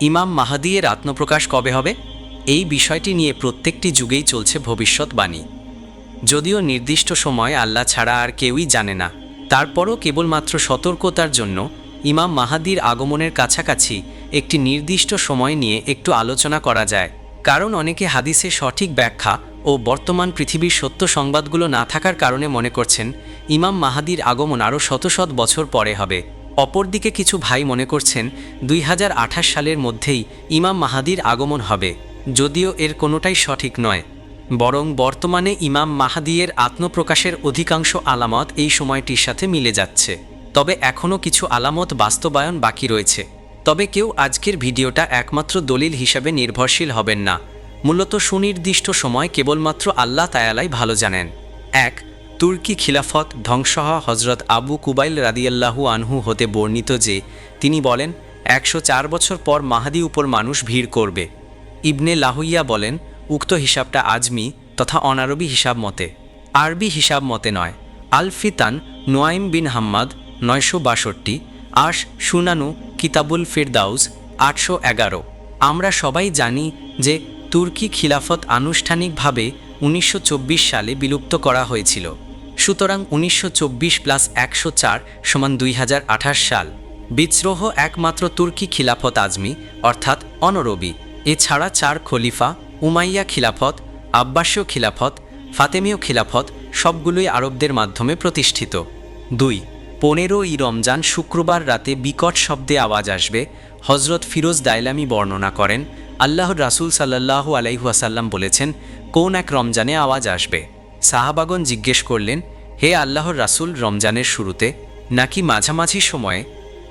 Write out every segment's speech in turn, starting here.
ইমাম মাহাদিয়ের আত্মপ্রকাশ কবে হবে? এই বিষয়টি নিয়ে প্রত্যেকটি যুগেই চলছে ভবিষ্যৎবাণী। যদিও নির্দিষ্ট সময় আল্লাহ ছাড়া আর কেউই জানে না, তারপরও কেবলমাত্র সতর্কতার জন্য ইমাম মাহাদির আগমনের কাছাকাছি একটি নির্দিষ্ট সময় নিয়ে একটু আলোচনা করা যায়। কারণ অনেকে হাদিসে সঠিক ব্যাখ্যা ও বর্তমান পৃথিবীর সত্য সংবাদগুলো না থাকার কারণে মনে করছেন, ইমাম মাহাদির আগমন আরও শত শত বছর পরে হবে। অপরদিকে কিছু ভাই মনে করছেন দুই হাজার আঠাশ সালের মধ্যেই ইমাম মাহাদির আগমন হবে, যদিও এর কোনোটাই সঠিক নয়। বরং বর্তমানে ইমাম মাহাদিয়ের আত্মপ্রকাশের অধিকাংশ আলামত এই সময়টির সাথে মিলে যাচ্ছে। তবে এখনও কিছু আলামত বাস্তবায়ন বাকি রয়েছে। তবে কেউ আজকের ভিডিওটা একমাত্র দলিল হিসাবে নির্ভরশীল হবেন না। মূলত সুনির্দিষ্ট সময় কেবলমাত্র আল্লাহ তায়ালাই ভালো জানেন। এক তুর্কি খিলাফত ধ্বংস হওয়া হজরত আবু কুবাইল রাদিয়াল্লাহু আনহু হতে বর্ণিত যে, তিনি বলেন, একশো চার বছর পর মাহাদি উপর মানুষ ভিড় করবে। ইবনে লাহুইয়া বলেন, উক্ত হিসাবটা আজমি তথা অনারবি হিসাব মতে। আরবি হিসাব মতে নয়। আলফিতান, নোয়াইম বিন হাম্মাদ, নয়শো বাষট্টি, আশ সুনানু, কিতাবুল ফিরদাউস, আটশো এগারো। আমরা সবাই জানি যে, তুর্কি খিলাফত আনুষ্ঠানিকভাবে উনিশশো চব্বিশ সালে বিলুপ্ত করা হয়েছিল। সুতরাং উনিশশো চব্বিশ প্লাস একশো চার সমান দুই হাজার আঠাশ সাল। বিদ্রোহ একমাত্র তুর্কি খিলাফত আজমি, অর্থাৎ অনরবি। এছাড়া চার খলিফা, উমাইয়া খিলাফত, আব্বাসীয় খিলাফত, ফাতেমীয় খিলাফত সবগুলোই আরবদের মাধ্যমে প্রতিষ্ঠিত। দুই, পনেরো ই রমজান শুক্রবার রাতে বিকট শব্দে আওয়াজ আসবে হজরত ফিরোজ দাইলামি বর্ণনা করেন। আল্লাহর রাসূল সাল্লাহ আলাইহুয়াসাল্লাম বলেছেন, কোন এক রমজানে আওয়াজ আসবে? সাহাবাগন জিজ্ঞেস করলেন, হে আল্লাহর রাসূল, রমজানের শুরুতে নাকি মাঝামাঝি সময়ে,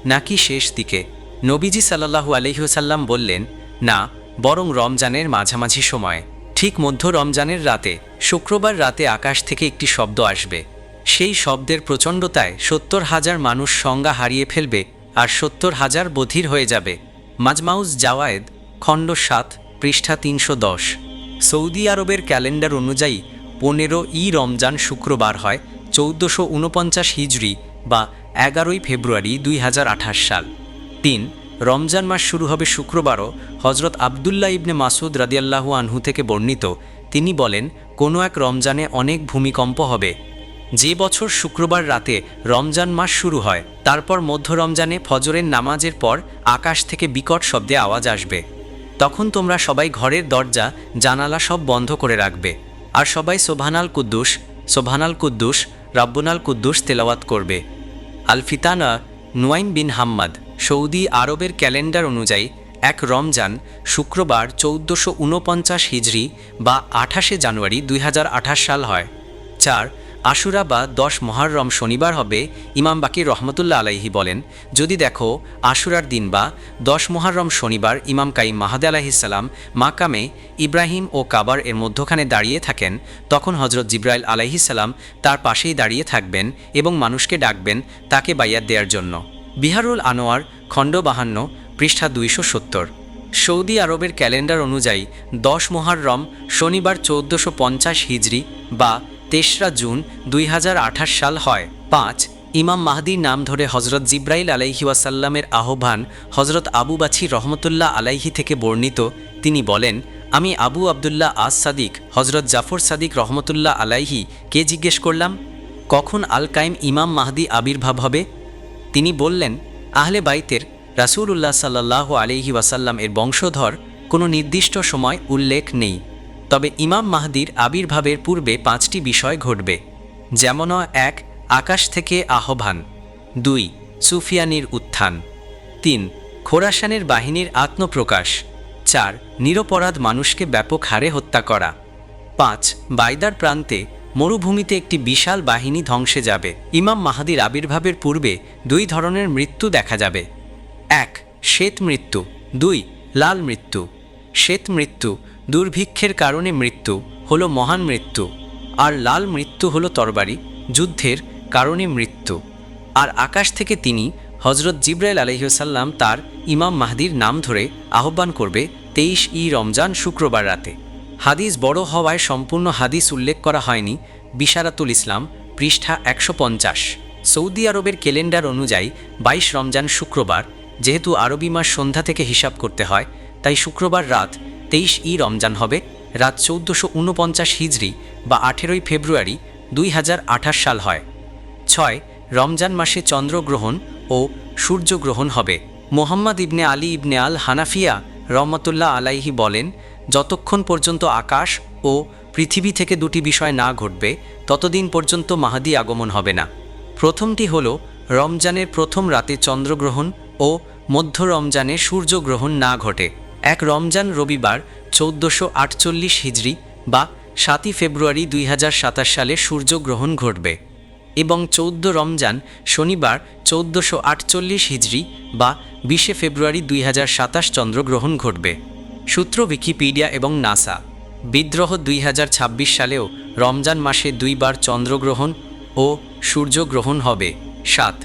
নাকি শেষ দিকে? নবীজি সাল্লাহু আলহিহসাল্লাম বললেন, না, বরং রমজানের মাঝামাঝি সময়ে। ঠিক মধ্য রমজানের রাতে, শুক্রবার রাতে আকাশ থেকে একটি শব্দ আসবে। সেই শব্দের প্রচণ্ডতায় সত্তর হাজার মানুষ সংজ্ঞা হারিয়ে ফেলবে আর সত্তর হাজার বধির হয়ে যাবে। মাজমাউজ জাওয়ায়েদ, খণ্ড সাত, পৃষ্ঠা তিনশো দশ। সৌদি আরবের ক্যালেন্ডার অনুযায়ী পনেরো ই রমজান শুক্রবার হয়, চৌদ্দশো উনপঞ্চাশ হিজড়ি বা এগারোই ফেব্রুয়ারি দুই হাজার আঠাশ সাল। তিন, রমজান মাস শুরু হবে শুক্রবারও হজরত আবদুল্লাহ ইবনে মাসুদ রাদিয়াল্লাহু আনহু থেকে বর্ণিত। তিনি বলেন, কোনো এক রমজানে অনেক ভূমিকম্প হবে। যে বছর শুক্রবার রাতে রমজান মাস শুরু হয়, তারপর মধ্য রমজানে ফজরের নামাজের পর আকাশ থেকে বিকট শব্দে আওয়াজ আসবে। তখন তোমরা সবাই ঘরের দরজা, জানালা সব বন্ধ করে রাখবে। আর সবাই সোভানাল কুদ্দুস সোভানাল কুদ্দুস, রাব্বুনাল কুদ্দুস তেলাওয়াত করবে। আল ফিতানা নুয়াইম বিন হাম্মাদ, সৌদি আরবের ক্যালেন্ডার অনুযায়ী এক রমজান শুক্রবার চৌদ্দশো হিজরি হিজড়ি বা আঠাশে জানুয়ারি দুই হাজার আঠাশ সাল হয়। চার আশুরা বা দশ মহারম শনিবার হবে, ইমাম বাকির রহমতুল্লাহ আলাইহি বলেন, যদি দেখো আশুরার দিন বা দশ মহারম শনিবার ইমাম কাইম মাহাদে আলাহিসাল্লাম মাকামে ইব্রাহিম ও কাবার এর মধ্যখানে দাঁড়িয়ে থাকেন, তখন হজরত জিব্রাইল আলাইহিসাল্লাম তার পাশেই দাঁড়িয়ে থাকবেন এবং মানুষকে ডাকবেন তাকে বাইয়াত দেওয়ার জন্য। বিহারুল আনোয়ার, খণ্ড বাহান্ন, পৃষ্ঠা দুইশো সত্তর। সৌদি আরবের ক্যালেন্ডার অনুযায়ী দশ মহারম শনিবার চৌদ্দশো পঞ্চাশ হিজড়ি বা তেসরা জুন দুই হাজার আঠাশ সাল হয়। পাঁচ, ইমাম মাহদির নাম ধরে হজরত জিব্রাইল আলাইহি ওয়াসাল্লামের আহ্বান হজরত আবু বাছি রহমতুল্লাহ আলাইহি থেকে বর্ণিত। তিনি বলেন, আমি আবু আবদুল্লাহ আজ সাদিক হজরত জাফর সাদিক রহমতুল্লাহ আলাইহি, কে জিজ্ঞেস করলাম? কখন আল কাইম ইমাম মাহদি আবির্ভাব হবে? তিনি বললেন, আহলে বাইতের রাসূলুল্লাহ সাল্লাহ আলিহি ওয়াসাল্লাম এর বংশধর, কোনো নির্দিষ্ট সময় উল্লেখ নেই। তবে ইমাম মাহদির আবির্ভাবের পূর্বে পাঁচটি বিষয় ঘটবে, যেমন এক, আকাশ থেকে আহ্বান, দুই, সুফিয়ানির উত্থান, তিন, খোরাসানের বাহিনীর আত্মপ্রকাশ, চার, নিরপরাধ মানুষকে ব্যাপক হারে হত্যা করা, পাঁচ, বাইদার প্রান্তে মরুভূমিতে একটি বিশাল বাহিনী ধ্বংসে যাবে। ইমাম মাহাদির আবির্ভাবের পূর্বে দুই ধরনের মৃত্যু দেখা যাবে। এক, শ্বেত মৃত্যু, দুই, লাল মৃত্যু, শ্বেত মৃত্যু দুর্ভিক্ষের কারণে মৃত্যু হলো মহান মৃত্যু, আর লাল মৃত্যু হলো তরবারি, যুদ্ধের কারণে মৃত্যু। আর আকাশ থেকে তিনি হজরত জিব্রাইল আলহিসাল্লাম তার ইমাম মাহদির নাম ধরে আহ্বান করবে তেইশ ই রমজান শুক্রবার রাতে। হাদিস বড় হওয়ায় সম্পূর্ণ হাদিস উল্লেখ করা হয়নি, বিশারাতুল ইসলাম, পৃষ্ঠা একশো পঞ্চাশ। সৌদি আরবের ক্যালেন্ডার অনুযায়ী বাইশ রমজান শুক্রবার, যেহেতু আরবি মাস সন্ধ্যা থেকে হিসাব করতে হয়, তাই শুক্রবার রাত তেইশ ই রমজান হবে, রাত চৌদ্দশো ঊনপঞ্চাশ হিজড়ি বা আঠেরোই ফেব্রুয়ারি দুই হাজার আঠাশ সাল হয়। ছয়, রমজান মাসে চন্দ্রগ্রহণ ও সূর্যগ্রহণ হবে। মোহাম্মদ ইবনে আলী ইবনে আল হানাফিয়া রহমতুল্লাহ আলাইহি বলেন, যতক্ষণ পর্যন্ত আকাশ ও পৃথিবী থেকে দুটি বিষয় না ঘটবে, ততদিন পর্যন্ত মাহাদি আগমন হবে না। প্রথমটি হল, রমজানের প্রথম রাতে চন্দ্রগ্রহণ ও মধ্য রমজানে সূর্যগ্রহণ না ঘটে। এক রমজান রবিবার চৌদ্দশো আটচল্লিশ হিজড়ি বা সাতই ফেব্রুয়ারি দুই হাজার সাতাশ সালে সূর্যগ্রহণ ঘটবে এবং চৌদ্দ রমজান শনিবার চৌদ্দশো আটচল্লিশ হিজড়ি বা বিশে ফেব্রুয়ারি দুই হাজার সাতাশ চন্দ্রগ্রহণ ঘটবে। সূত্র উইকিপিডিয়া এবং নাসা। বিদ্রোহ দুই হাজার ছাব্বিশ সালেও রমজান মাসে দুইবার চন্দ্রগ্রহণ ও সূর্যগ্রহণ হবে। সাত।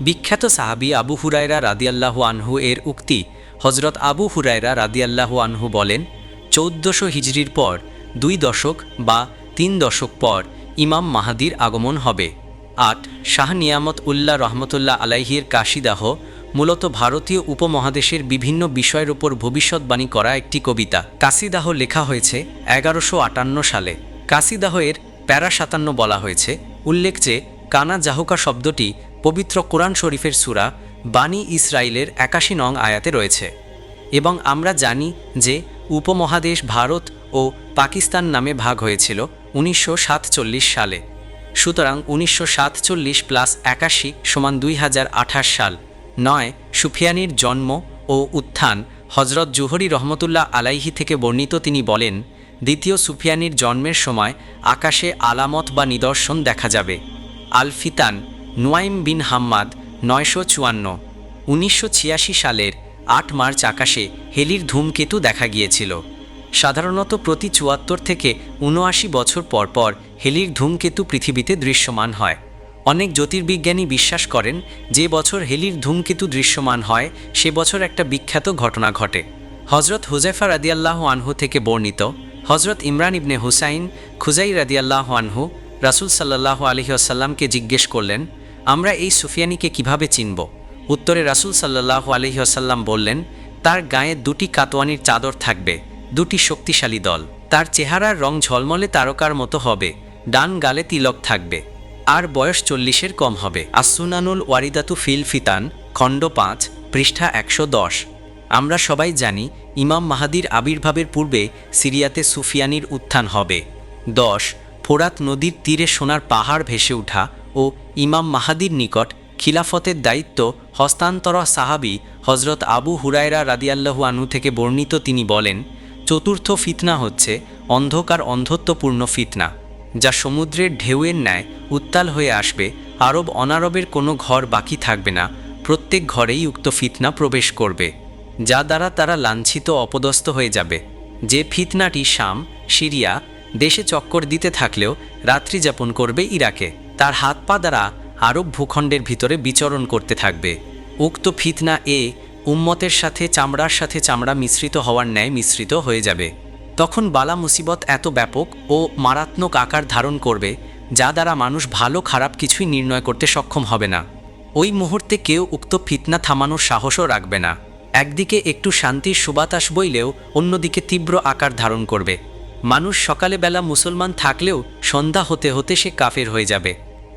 বিখ্যাত সাহাবি আবু হুরায়রা রাদিয়াল্লাহু আনহু এর উক্তি হজরত আবু হুরায়রা রাদিয়াল্লাহু আনহু বলেন, চৌদ্দশো হিজড়ির পর, দুই দশক বা তিন দশক পর ইমাম মাহাদির আগমন হবে। আট, শাহ নিয়ামত উল্লাহ রহমতুল্লাহ আলাইহির কাশিদাহ মূলত ভারতীয় উপমহাদেশের বিভিন্ন বিষয়ের উপর ভবিষ্যৎবাণী করা একটি কবিতা। কাশিদাহ লেখা হয়েছে এগারোশো আটান্ন সালে। কাশিদাহ এর প্যারা সাতান্ন বলা হয়েছে। উল্লেখ যে, কানা জাহুকা শব্দটি পবিত্র কোরআন শরীফের সুরা বাণী ইসরায়েলের একাশি নং আয়াতে রয়েছে। এবং আমরা জানি যে উপমহাদেশ ভারত ও পাকিস্তান নামে ভাগ হয়েছিল উনিশশো সাতচল্লিশ সালে। সুতরাং উনিশশো সাতচল্লিশ প্লাস একাশি সমান দুই হাজার আঠাশ সাল। নয়, সুফিয়ানির জন্ম ও উত্থান হজরত জুহরি রহমতুল্লাহ আলাইহি থেকে বর্ণিত তিনি বলেন, দ্বিতীয় সুফিয়ানির জন্মের সময় আকাশে আলামত বা নিদর্শন দেখা যাবে। আলফিতান নুয়াইম বিন হাম্মাদ নয়শো চুয়ান্ন, উনিশশো সালের আট মার্চ আকাশে হেলির ধূমকেতু দেখা গিয়েছিল। সাধারণত প্রতি চুয়াত্তর থেকে উনআশি বছর পর পর হেলির ধূমকেতু পৃথিবীতে দৃশ্যমান হয়। অনেক জ্যোতির্বিজ্ঞানী বিশ্বাস করেন, যে বছর হেলির ধূমকেতু দৃশ্যমান হয়, সে বছর একটা বিখ্যাত ঘটনা ঘটে। হজরত হুজাইফা রাদিয়াল্লাহ আনহু থেকে বর্ণিত হজরত ইমরান ইবনে হুসাইন খুজাই রাদিয়াল্লাহ আনহু রাসুল সাল্লাহ আলহিহাসাল্লামকে জিজ্ঞেস করলেন আমরা এই সুফিয়ানিকে কীভাবে চিনব? উত্তরে রাসুল সাল্লাহ আলহিহাসাল্লাম বললেন, তার গায়ে দুটি কাতোয়ানির চাদর থাকবে, দুটি শক্তিশালী দল। তার চেহারার রং ঝলমলে তারকার মতো হবে, ডান গালে তিলক থাকবে, আর বয়স চল্লিশের কম হবে। আসুনানুল ওয়ারিদাতু ফিল ফিতান, খণ্ড পাঁচ, পৃষ্ঠা একশো দশ। আমরা সবাই জানি, ইমাম মাহাদির আবির্ভাবের পূর্বে সিরিয়াতে সুফিয়ানির উত্থান হবে। দশ, ফোরাত নদীর তীরে সোনার পাহাড় ভেসে ওঠা ও ইমাম মাহাদির নিকট খিলাফতের দায়িত্ব হস্তান্তর সাহাবি হজরত আবু হুরায়রা রাদিয়াল্লাহু আনু থেকে বর্ণিত তিনি বলেন, চতুর্থ ফিতনা হচ্ছে অন্ধকার অন্ধত্বপূর্ণ ফিতনা, যা সমুদ্রের ঢেউয়ের ন্যায় উত্তাল হয়ে আসবে, আরব অনারবের কোনো ঘর বাকি থাকবে না, প্রত্যেক ঘরেই উক্ত ফিতনা প্রবেশ করবে, যা দ্বারা তারা লাঞ্ছিত অপদস্থ হয়ে যাবে। যে ফিতনাটি শাম, সিরিয়া, দেশে চক্কর দিতে থাকলেও রাত্রি যাপন করবে ইরাকে। তার হাত পা দ্বারা আরব ভূখণ্ডের ভিতরে বিচরণ করতে থাকবে। উক্ত ফিতনা এ উম্মতের সাথে চামড়ার সাথে চামড়া মিশ্রিত হওয়ার ন্যায় মিশ্রিত হয়ে যাবে। তখন বালা মুসিবত এত ব্যাপক ও মারাত্মক আকার ধারণ করবে, যা দ্বারা মানুষ ভালো খারাপ কিছুই নির্ণয় করতে সক্ষম হবে না। ওই মুহূর্তে কেউ উক্ত ফিতনা থামানোর সাহসও রাখবে না। একদিকে একটু শান্তির সুবাতাস বইলেও অন্যদিকে তীব্র আকার ধারণ করবে। মানুষ সকালে বেলা মুসলমান থাকলেও সন্ধ্যা হতে হতে সে কাফের হয়ে যাবে।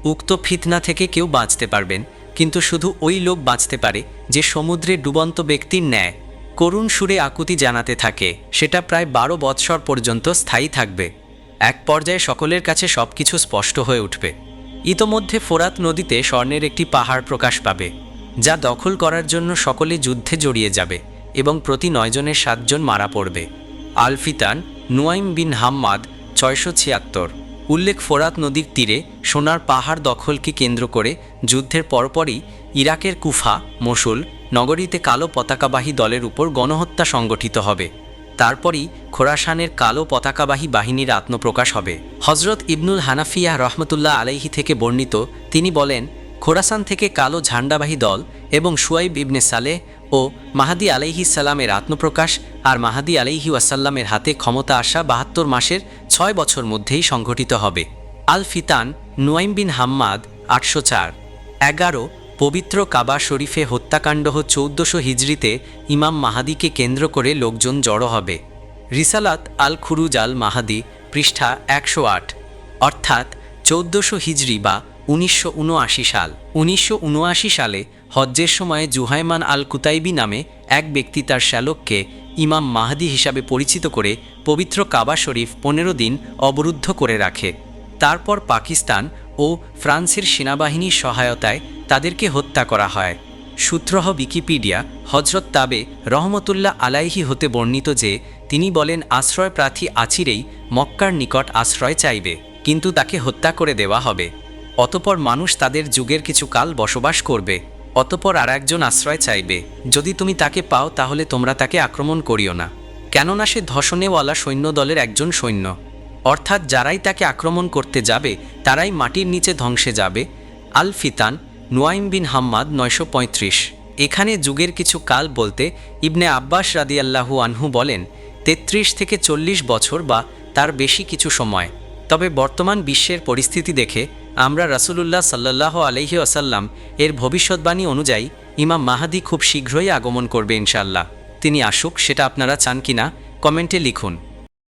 উক্ত ফিতনা থেকে কেউ বাঁচতে পারবেন, কিন্তু শুধু ওই লোক বাঁচতে পারে যে সমুদ্রে ডুবন্ত ব্যক্তির ন্যায়। করুণ সুরে আকুতি জানাতে থাকে, সেটা প্রায় বারো বৎসর পর্যন্ত স্থায়ী থাকবে। এক পর্যায়ে সকলের কাছে সব কিছু স্পষ্ট হয়ে উঠবে। ইতোমধ্যে ফোরাত নদীতে স্বর্ণের একটি পাহাড় প্রকাশ পাবে, যা দখল করার জন্য সকলে যুদ্ধে জড়িয়ে যাবে এবং প্রতি নয়জনের সাতজন মারা পড়বে। আলফিতান নুয়াইম বিন হাম্মাদ, ছয়শো ছিয়াত্তর। উল্লেখ ফোরাত নদীর তীরে সোনার পাহাড় দখলকে কেন্দ্র করে যুদ্ধের পরপরই ইরাকের কুফা মসুল নগরীতে কালো পতাকাবাহী দলের উপর গণহত্যা সংগঠিত হবে। তারপরই খোরাসানের কালো পতাকাবাহী বাহিনীর আত্মপ্রকাশ হবে। হজরত ইবনুল হানাফিয়া রহমতুল্লাহ আলাইহি থেকে বর্ণিত, তিনি বলেন, খোরাসান থেকে কালো ঝান্ডাবাহী দল এবং সুয়াইব ইবনে সালেহ ও মাহাদি আলাইহি আত্মপ্রকাশ আর মাহাদি আলাইহি ওয়াসাল্লামের হাতে ক্ষমতা আসা বাহাত্তর মাসের ছয় বছর মধ্যেই সংঘটিত হবে। আল ফিতান নুয়াইম বিন হাম্মাদ, আটশো চার। এগারো, পবিত্র কাবা শরীফে হত্যাকাণ্ড চৌদ্দশো হিজড়িতে ইমাম মাহাদিকে কেন্দ্র করে লোকজন জড়ো হবে। রিসালাত আল খুরুজ আল মাহাদি পৃষ্ঠা একশো আট। অর্থাৎ চৌদ্দশো হিজড়ি বা উনিশশো উনআশি সাল। উনিশশো উনআশি সালে হজ্জের সময় জুহাইমান আল কুতাইবি নামে এক ব্যক্তি তার শ্যালককে ইমাম মাহাদি হিসাবে পরিচিত করে পবিত্র কাবা শরীফ পনেরো দিন অবরুদ্ধ করে রাখে। তারপর পাকিস্তান ও ফ্রান্সের সেনাবাহিনীর সহায়তায় তাদেরকে হত্যা করা হয়। সূত্রহ উইকিপিডিয়া হজরত তাবে রহমতুল্লাহ আলাইহি হতে বর্ণিত যে, তিনি বলেন আশ্রয় প্রার্থী আছিরেই মক্কার নিকট আশ্রয় চাইবে, কিন্তু তাকে হত্যা করে দেওয়া হবে। অতপর মানুষ তাদের যুগের কিছু কাল বসবাস করবে, অতপর আর একজন আশ্রয় চাইবে। যদি তুমি তাকে পাও, তাহলে তোমরা তাকে আক্রমণ করিও না। কেননা সে ধসনেওয়ালা সৈন্য দলের একজন সৈন্য। অর্থাৎ যারাই তাকে আক্রমণ করতে যাবে, তারাই মাটির নিচে ধ্বংসে যাবে। আল ফিতান নুয়াইম বিন হাম্মাদ, নয়শো পঁয়ত্রিশ। এখানে যুগের কিছু কাল বলতে ইবনে আব্বাস রাদিয়াল্লাহু আনহু বলেন, তেত্রিশ থেকে চল্লিশ বছর বা তার বেশি কিছু সময়। তবে বর্তমান বিশ্বের পরিস্থিতি দেখে আমরা রাসুলুল্লাহ সাল্লাহ আলহি আসাল্লাম এর ভবিষ্যৎবাণী অনুযায়ী ইমাম মাহাদি খুব শীঘ্রই আগমন করবে ইনশাল্লাহ তিনি আসুক, সেটা আপনারা চান কিনা, কমেন্টে লিখুন।